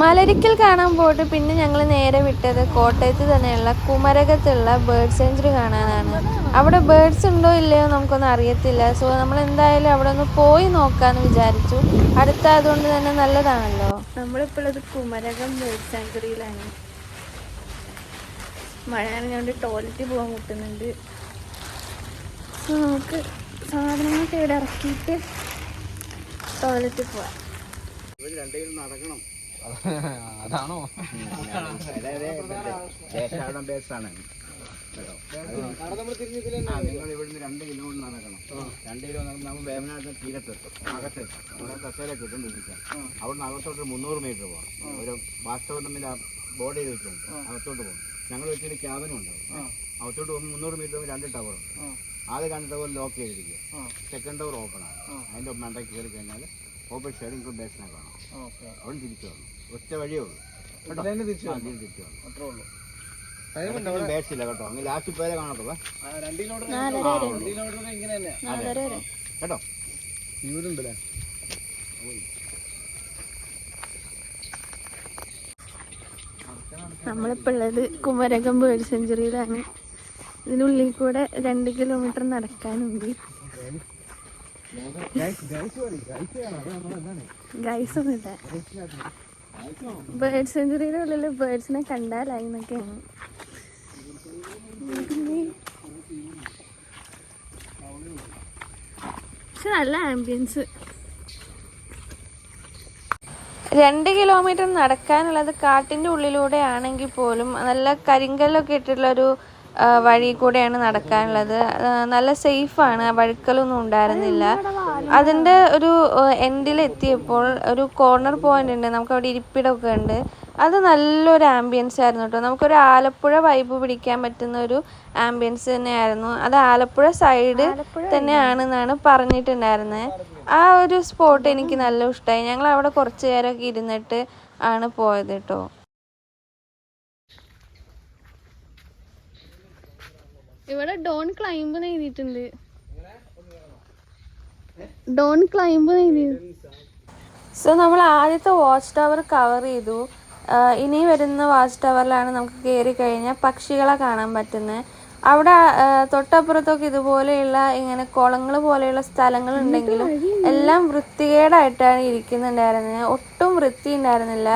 മലരിക്കൽ കാണാൻ പോയിട്ട് പിന്നെ ഞങ്ങൾ നേരെ വിട്ടത് കോട്ടയത്ത് തന്നെയുള്ള കുമരകത്തുള്ള ബേർഡ് സെഞ്ചുറി കാണാനാണ്. അവിടെ ബേർഡ്സ് ഉണ്ടോ ഇല്ലയോ നമുക്കൊന്നും അറിയത്തില്ല. സോ നമ്മൾ എന്തായാലും അവിടെ ഒന്ന് പോയി നോക്കാന്ന് വിചാരിച്ചു. അടുത്തായതുകൊണ്ട് തന്നെ നല്ലതാണല്ലോ. നമ്മളിപ്പോൾ ഉള്ളത് കുമരകം ബേർഡ് സെഞ്ചുറിയിലാണ് മഴ നനഞ്ഞുകൊണ്ട് ടോയ്ലറ്റിൽ പോകാൻ മുട്ടുന്നുണ്ട്. സോ നമുക്ക് സാധനങ്ങളൊക്കെ ഇവിടെ ഇറക്കിയിട്ട് ടോയ്ലറ്റിൽ പോവാം. അതാണോ? ദേശാടം ബേസാണ്. നിങ്ങൾ ഇവിടുന്ന് രണ്ട് കിലോമീറ്റർ നടക്കണം. രണ്ട് കിലോ നടന്ന് നമ്മൾ വേമനാടിന് തീരത്തെത്തും. അകത്തെത്തും. അവിടെ കസേര കിട്ടും തിരിച്ചാൽ അവിടുന്ന് അകത്തോട്ട് മുന്നൂറ് മീറ്റർ പോകണം. ഒരു വാസ്തവം തമ്മിൽ ആ ബോർഡ് ചെയ്ത് വെച്ചിട്ടുണ്ട് അകത്തോട്ട് പോകണം. ഞങ്ങൾ വെച്ചൊരു ക്യാബിനും ഉണ്ടാവും അകത്തോട്ട് പോകുമ്പോൾ മുന്നൂറ് മീറ്റർ രണ്ട് ടവറുണ്ട് ആദ്യം രണ്ട് ടവർ ലോക്ക് ചെയ്തിരിക്കുക. സെക്കൻഡ് ടവർ ഓപ്പൺ ആണ്. അതിന്റെ മണ്ടയ്ക്ക് കയറി കഴിഞ്ഞാൽ ഓപ്പോസിറ്റ് സൈഡ് നിങ്ങൾക്ക് ബാച്ചിനെ കാണാം. അവിടെ തിരിച്ചു വന്നു. ഒറ്റ വഴിയേ ഉള്ളൂ. കേട്ടോ തിരിച്ചു വന്നു. തിരിച്ചു വന്നു. അത്രേ ഉള്ളൂ. കേട്ടോ. അങ്ങ് ലാസ്റ്റ് പേരെ കാണത്തുള്ളൂ. കേട്ടോ? ഇവരുണ്ടല്ലേ നമ്മളിപ്പോൾ ഉള്ളത് കുമരകം ബേർഡ് സെഞ്ചുറിയിലാണ് ഇതിനുള്ളിൽ കൂടെ രണ്ട് കിലോമീറ്റർ നടക്കാനുണ്ട്. ഗൈസ് ഒന്നുമില്ല ബേർഡ് സെഞ്ചുറിയുടെ ഉള്ളിൽ ബേർഡ്സിനെ കണ്ടാലായി എന്നൊക്കെയാണ്. പക്ഷെ നല്ല ആംബിയൻസ് രണ്ട് കിലോമീറ്റർ നടക്കാനുള്ളത് കാട്ടിന്റെ ഉള്ളിലൂടെ ആണെങ്കിൽ പോലും നല്ല കരിങ്കല്ലൊക്കെ ഇട്ടിട്ടുള്ള ഒരു ആ, വഴി കൂടെയാണ് നടക്കാനുള്ളത്. നല്ല സേഫാണ്. വഴുക്കലൊന്നും ഉണ്ടായിരുന്നില്ല. അതിന്റെ ഒരു എൻഡിൽ എത്തിയപ്പോൾ ഒരു കോർണർ പോയിന്റ് ഉണ്ട്. നമുക്ക് അവിടെ ഇരിപ്പിടമൊക്കെ ഉണ്ട്. അത് നല്ലൊരു ആംബിയൻസ് ആയിരുന്നു കേട്ടോ. നമുക്കൊരു ആലപ്പുഴ വൈബ് പിടിക്കാൻ പറ്റുന്ന ഒരു ആംബിയൻസ് തന്നെയായിരുന്നു. അത് ആലപ്പുഴ സൈഡ് തന്നെയാണെന്നാണ് പറഞ്ഞിട്ടുണ്ടായിരുന്നത് ആ ഒരു സ്പോട്ട് എനിക്ക് നല്ല ഇഷ്ടമായി ഞങ്ങൾ അവിടെ കുറച്ച് നേരമൊക്കെ ഇരുന്നിട്ട് ആണ് പോയത് കേട്ടോ. ഇവിടെ ഡോൺ ക്ലൈംബ് എഴുതിയിട്ടുണ്ട്. ഡോൺ ക്ലൈംബ് എഴുതി. സോ നമ്മൾ ആദ്യത്തെ വാച്ച് ടവർ കവർ ചെയ്തു. ഇനി വരുന്ന വാച്ച് ടവറിലാണ് നമുക്ക് കയറി കഴിഞ്ഞാൽ പക്ഷികളെ കാണാൻ പറ്റുന്നത്. അവിടെ തൊട്ടപ്പുറത്തൊക്കെ ഇതുപോലെയുള്ള ഇങ്ങനെ കുളങ്ങൾ പോലെയുള്ള സ്ഥലങ്ങൾ ഉണ്ടെങ്കിലും എല്ലാം വൃത്തികേടായിട്ടാണ് ഇരിക്കുന്നുണ്ടായിരുന്നത്. ഒട്ടും വൃത്തി ഉണ്ടായിരുന്നില്ല.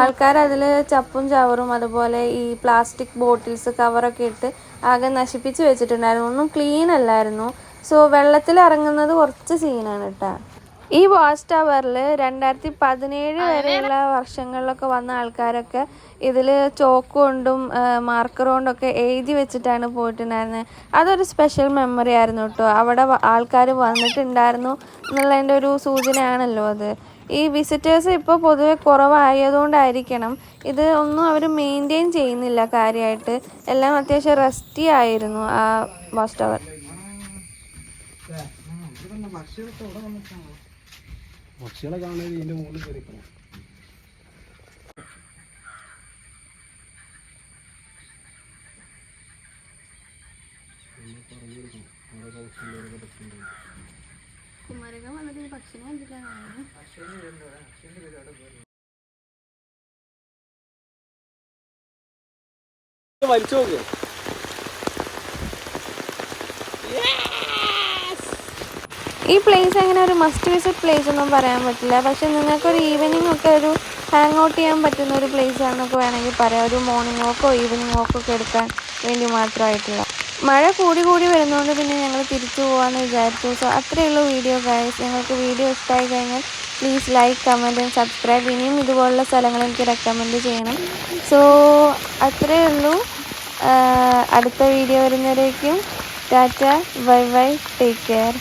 ആൾക്കാർ അതിൽ ചപ്പും ചവറും അതുപോലെ ഈ പ്ലാസ്റ്റിക് ബോട്ടിൽസ് കവറൊക്കെ ഇട്ട് ആകെ നശിപ്പിച്ച് വെച്ചിട്ടുണ്ടായിരുന്നു. ഒന്നും ക്ലീൻ അല്ലായിരുന്നു. സോ വെള്ളത്തിൽ ഇറങ്ങുന്നത് കുറച്ച് സീനാണ് കേട്ടോ. ഈ വാച്ച് ടവറിൽ രണ്ടായിരത്തി പതിനേഴ് വരെയുള്ള വർഷങ്ങളിലൊക്കെ വന്ന ആൾക്കാരൊക്കെ ഇതിൽ ചോക്ക് കൊണ്ടും മാർക്കർ കൊണ്ടൊക്കെ എഴുതി വെച്ചിട്ടാണ് പോയിട്ടുണ്ടായിരുന്നത് അതൊരു സ്പെഷ്യൽ മെമ്മറി ആയിരുന്നു കേട്ടോ. അവിടെ ആൾക്കാർ വന്നിട്ടുണ്ടായിരുന്നു എന്നുള്ളതിന്റെ ഒരു സൂചനയാണല്ലോ അത്. ഈ വിസിറ്റേഴ്സ് ഇപ്പോൾ പൊതുവെ കുറവായതുകൊണ്ടായിരിക്കണം. ഇത് ഒന്നും അവർ മെയിന്റെയിൻ ചെയ്യുന്നില്ല കാര്യമായിട്ട് എല്ലാം അത്യാവശ്യം റെസ്റ്റി ആയിരുന്നു ആ വാച്ച് ടവർ. പക്ഷികളെ കാണാൻ ഇതിന്റെ മുകളിൽ കയറിക്കണം കുമരകം വന്നിട്ട് പക്ഷിനെ കണ്ടിട്ടാണ് വലിച്ചു നോക്ക്. ഈ പ്ലേസ് അങ്ങനെ ഒരു മസ്റ്റ് വിസിറ്റ് പ്ലേസ് ഒന്നും പറയാൻ പറ്റില്ല. പക്ഷെ നിങ്ങൾക്കൊരു ഈവനിങ് ഒക്കെ ഒരു ഹാങ് ഔട്ട് ചെയ്യാൻ പറ്റുന്ന ഒരു പ്ലേസ് ആണെന്നൊക്കെ വേണമെങ്കിൽ പറയാം. ഒരു മോർണിംഗ് വോക്കോ ഈവനിങ് വോക്കോ ഒക്കെ എടുക്കാൻ വേണ്ടി മാത്രമായിട്ടുള്ള. മഴ കൂടി കൂടി വരുന്നതുകൊണ്ട് പിന്നെ ഞങ്ങൾ തിരിച്ചു പോകാമെന്ന് വിചാരിച്ചു. സോ അത്രയുള്ളൂ വീഡിയോ ഗൈസ് നിങ്ങൾക്ക് വീഡിയോ ഇഷ്ടമായി കഴിഞ്ഞാൽ please like comment and subscribe ഇനിയും ഇതുപോലുള്ള സ്ഥലങ്ങൾ എനിക്ക് റെക്കമെൻഡ് ചെയ്യണം. സോ അത്രയേ ഉള്ളൂ അടുത്ത video വരുന്നവരേക്കും. Tata. Bye bye. Take care.